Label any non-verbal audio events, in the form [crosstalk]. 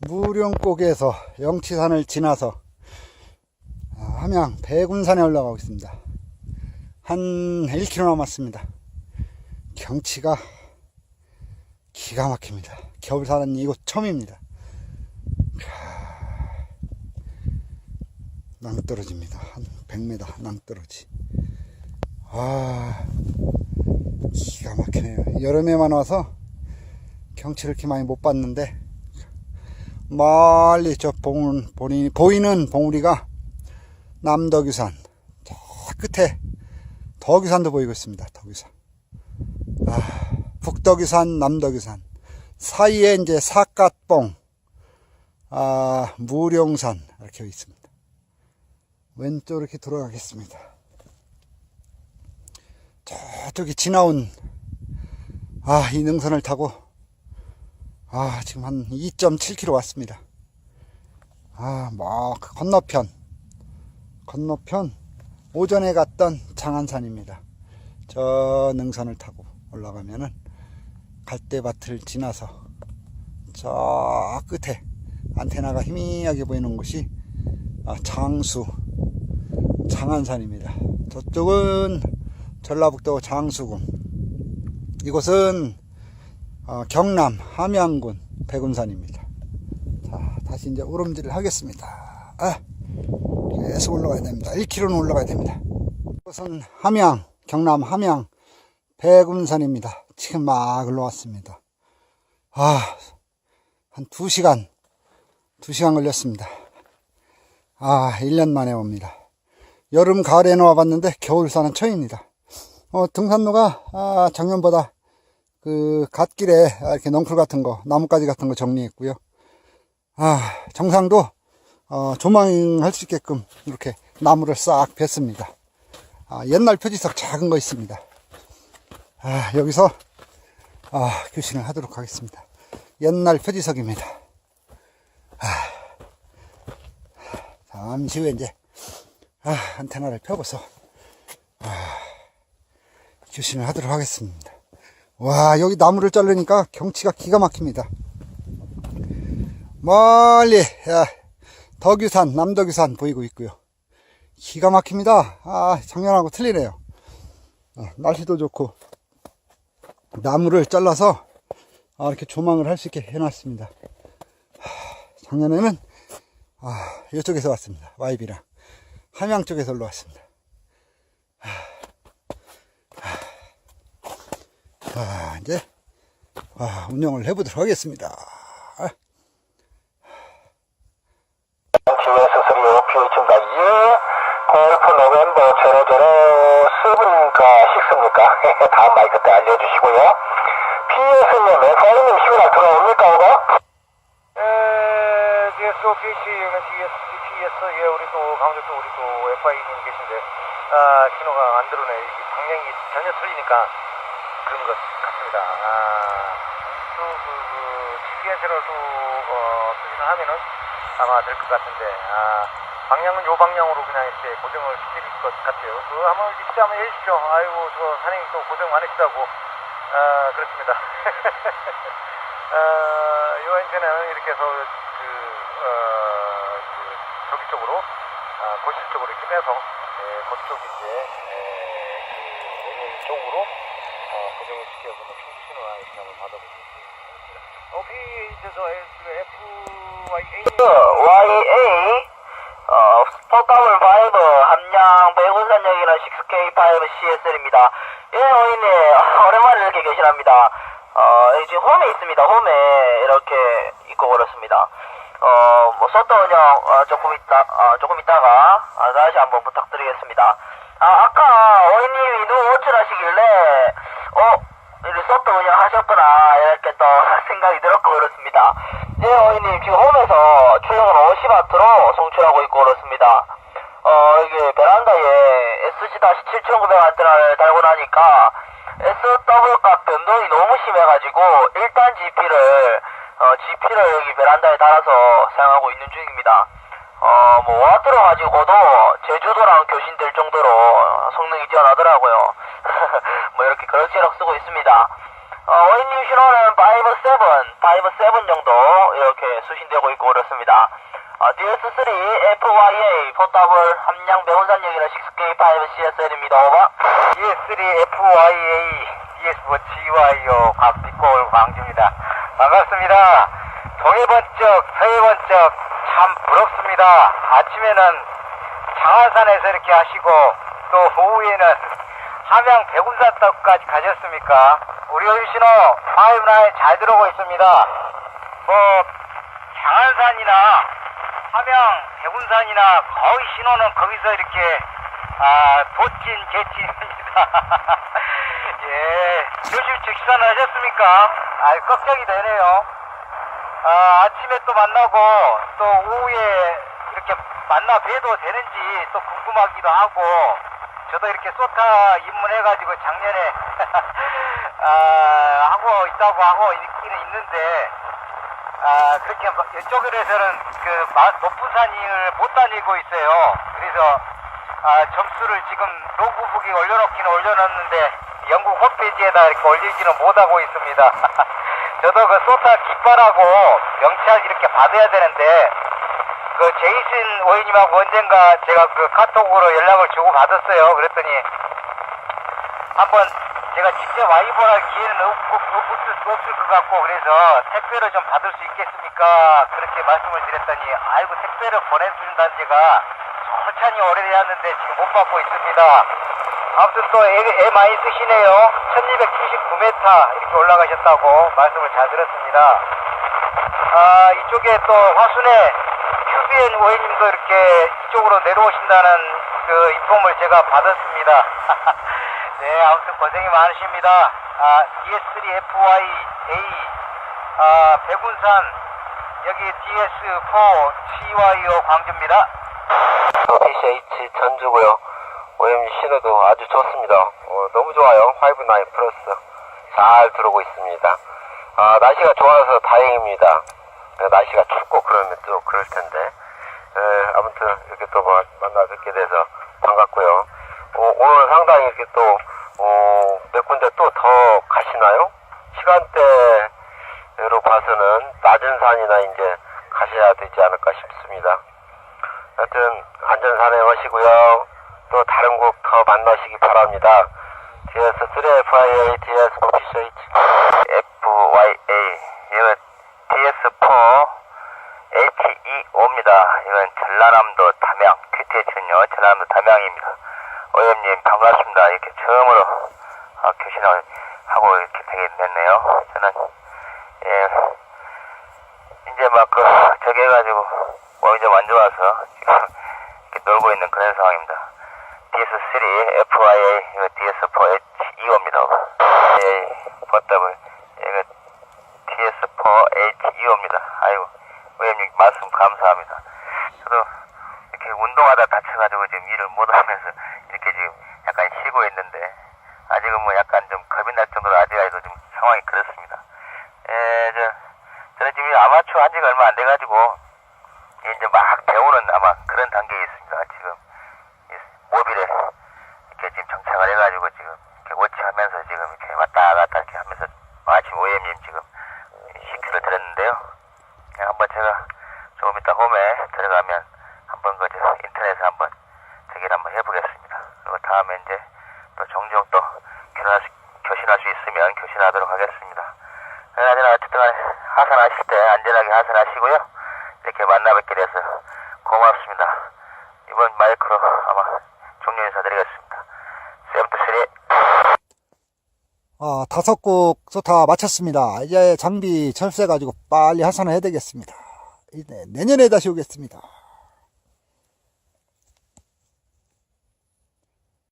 무령곡에서 영치산을 지나서 아, 함양 배군산에 올라가고 있습니다. 한 1km 남았습니다. 경치가 기가 막힙니다. 겨울 사는 이곳 처음입니다. 캬, 낭떠러지입니다. 한 100m 낭떠러지. 아, 기가 막히네요. 여름에만 와서 경치를 이렇게 많이 못 봤는데 멀리 저 봉, 보니, 보이는 봉우리가 남덕유산 저 끝에 덕유산도 보이고 있습니다. 덕유산. 아, 북덕유산, 남덕유산 사이에 이제 사갓봉, 아, 무룡산 이렇게 있습니다. 왼쪽으로 이렇게 돌아가겠습니다. 저쪽이 지나온 아, 이 능선을 타고 아, 지금 한 2.7km 왔습니다. 아, 막 건너편, 건너편 오전에 갔던 장안산입니다. 저 능선을 타고 올라가면은 갈대밭을 지나서 저 끝에 안테나가 희미하게 보이는 곳이 아, 장수 장안산입니다. 저쪽은 전라북도 장수군. 이곳은 어, 경남 함양군 백운산입니다. 자, 다시 이제 오름질을 하겠습니다. 아, 계속 올라가야 됩니다. 1km는 올라가야 됩니다. 이곳은 함양, 경남 함양 백운산입니다. 지금 막 올라왔습니다. 아, 한 2시간, 2시간 걸렸습니다. 아, 1년 만에 옵니다. 여름, 가을에는 와봤는데 겨울산은 처음입니다. 어, 등산로가 아, 작년보다 그 갓길에 이렇게 넝쿨 같은 거, 나뭇가지 같은 거 정리했고요. 아, 정상도 어, 조망할 수 있게끔 이렇게 나무를 싹 뺐습니다. 아, 옛날 표지석 작은 거 있습니다. 아, 여기서 아, 교신을 하도록 하겠습니다. 옛날 표지석입니다. 아, 잠시 후에 이제 아, 안테나를 펴고서 아, 교신을 하도록 하겠습니다. 와, 여기 나무를 자르니까 경치가 기가 막힙니다. 멀리, 야, 덕유산, 남덕유산 보이고 있고요. 기가 막힙니다. 아, 작년하고 틀리네요. 어, 날씨도 좋고, 나무를 잘라서 아, 이렇게 조망을 할 수 있게 해놨습니다. 하, 작년에는 아, 이쪽에서 왔습니다. 와이비랑 함양 쪽에서 올라왔습니다. 자, 이제, 아, 운영을 해보도록 하겠습니다. 아, GS 3 OPO 증가지 골프 노벤버 00 7가 6입니까? 다음 마이크 때 알려주시고요. PS님, FI님 시그널 들어옵니까, 오버? 에, GSOPH, GS, GPS, 예, 우리 또, 강원도 또 우리 또 FI님 계신데, 아, 신호가 안 들어오네. 방향이 전혀 틀리니까 그런 것 같습니다. 아, 또, 그, 그, 또, 어, 수신을 하면은 아마 될 것 같은데, 아, 방향은 요 방향으로 그냥 이렇게 고정을 시킬 것 같아요. 그, 한번 입지 한번 해주십시오. 아이고, 저, 사장님 또 고정 많으시다고. 아, 그렇습니다. 어, [laughs] 요 엔진은 이렇게 해서 그, 어, 그 저기 쪽으로, 아, 고실 쪽으로 이렇게 빼서, 예, 그쪽 이제, 예, 그, 쪽으로, 어, 시켜서 뭐 충지 신호나 이렇게 한번 받아보겠습니다. OPH에서 FYA YA, 어, 스포타블 5, 함양 배군산역이는 6K5CSL입니다. 예, 어인님, 오랜만에 이렇게 계시랍니다. 어, 지금 홈에 있습니다. 홈에 이렇게 있고 그렇습니다. 어, 뭐, 서터 운영, 어, 조금 있다, 어, 조금 있다가, 아, 다시 한번 부탁드리겠습니다. 아, 아까 어인님이 누구 호출하시길래, 어, 이렇게 서터 운영 하셨구나, 이렇게 또 [laughs] 생각이 들었고 그렇습니다. 예, 어인님, 지금 홈에서 출력은 50W로 송출하고 있고 그렇습니다. 어, 이게 베란다에 SC-7900W를 달고 나니까 SW값 변동이 너무 심해가지고 1단 GP를, 어, GP를 여기 베란다에 달아서 사용하고 있는 중입니다. 어, 뭐, 와트로 가지고도 제주도랑 교신될 정도로 성능이 뛰어나더라고요. [laughs] 뭐, 이렇게 그럴수록 쓰고 있습니다. 어, 오인님 신호는 5, 7, 5, 7 정도 이렇게 수신되고 있고 그렇습니다. 어, DS3 FYA 포탑을 함량 배운산역이나 6K5 CSL입니다. 오버. DS3 FYA DS4 GYO 곽비골 광주입니다. 반갑습니다. 동해 번쩍 서해 번쩍 참 부럽습니다. 아침에는 장안산에서 이렇게 하시고 또 오후에는 함양 백운산 떡까지 가셨습니까? 우리 어르신호 5-9잘 들어오고 있습니다. 뭐 장안산이나 함양 백운산이나 거의 신호는 거기서 이렇게 아 도찐 개찐입니다. [laughs] 예, 조심히 식사는 하셨습니까? 아 걱정이 되네요. 아, 아침에 또 만나고 또 오후에 이렇게 만나 뵈도 되는지 또 궁금하기도 하고 저도 이렇게 소타 입문해가지고 작년에 [laughs] 아, 하고 있다고 하고 있기는 있는데 아, 그렇게 막 이쪽에서는 그 마- 높은 산을 못 다니고 있어요. 그래서 아, 점수를 지금 로그북에 올려놓기는 올려놨는데 영국 홈페이지에다 이렇게 올리지는 못하고 있습니다. [laughs] 저도 그 소타 깃발하고 명찰 이렇게 받아야 되는데 그 제이슨 오이님하고 언젠가 제가 그 카톡으로 연락을 주고 받았어요. 그랬더니 한번 제가 직접 와이번 할 기회는 없, 없, 없을, 없을 것 같고 그래서 택배로 좀 받을 수 있겠습니까? 그렇게 말씀을 드렸더니 아이고 택배를 보내준다는 제가 솔찬히 오래되었는데 지금 못 받고 있습니다. 아무튼 또 애, 애 많이 쓰시네요. 1279m 이렇게 올라가셨다고 말씀을 잘 들었습니다. 아, 이쪽에 또 화순에 QBN 오해님도 이렇게 이쪽으로 내려오신다는 그 인폼을 제가 받았습니다. [laughs] 네, 아무튼 고생이 많으십니다. 아, DS3FYA, 아, 백운산, 여기 DS4 CYO 광주입니다. PCH 전주고요. OM 신호도 아주 좋습니다. 어, 너무 좋아요. 5.9 플러스 잘 들어오고 있습니다. 아, 날씨가 좋아서 다행입니다. 어, 날씨가 춥고 그러면 또 그럴 텐데. 에, 아무튼 이렇게 또 마- 만나 뵙게 돼서 반갑고요. 어, 오늘 상당히 이렇게 또, 어, 몇 군데 또 더 가시나요? 시간대로 봐서는 낮은 산이나 이제 가셔야 되지 않을까 싶습니다. 하여튼 안전산에 오시고요. 또 다른 곡 더 만나시기 바랍니다. DS3FIA, DS4PCH, FYA, 이건 DS4 HEO입니다. 이건 전라남도 담양, QTH는요, 전라남도 담양입니다. 오염님 반갑습니다. 이렇게 처음으로 아, 교신을 하고 이렇게 되게 됐네요. 저는, 예, 이제 막 그 저기 해가지고 몸이 좀 안 좋아서 지금 이렇게 놀고 있는 그런 상황입니다. DS3 FIA 이거 DS4 H2O입니다. 예, 버터블 이거 DS4 H2O입니다. 아이고 의원님 말씀 감사합니다. 저도 이렇게 운동하다 다쳐가지고 지금 일을 못하면서 이렇게 지금 약간 쉬고 있는데 아직은 뭐 약간 좀 겁이 날 정도로 아직까지도 좀 상황이 그렇습니다. 에, 저, 저는 지금 아마추어 한 지가 얼마 안 돼가지고, 이제 막 배우는 아마 그런 단계에 있습니다. 지금, 이 모빌에 이렇게 지금 정착을 해가지고 지금 이렇게 워치하면서 지금 이렇게 왔다 갔다 이렇게 하면서 마침 OM님 지금 CQ를 드렸는데요. 그냥 한번 제가 조금 이따 홈에 들어가면 한번 그저 인터넷에 한번 저기를 한번 해보겠습니다. 그리고 다음에 이제 또 종종 또 교신할 수, 교신할 수 있으면 교신하도록 하겠습니다. 그나저나 어쨌든 간에 하산하실 때 안전하게 하산하시고요. 이렇게 만나 뵙게 돼서 고맙습니다. 이번 마이크로 아마 종료 인사드리겠습니다. 세븐투쓰리 아, 다섯 곡 소타 마쳤습니다. 이제 장비 철수해가지고 빨리 하산해야 되겠습니다. 이제 내년에 다시 오겠습니다.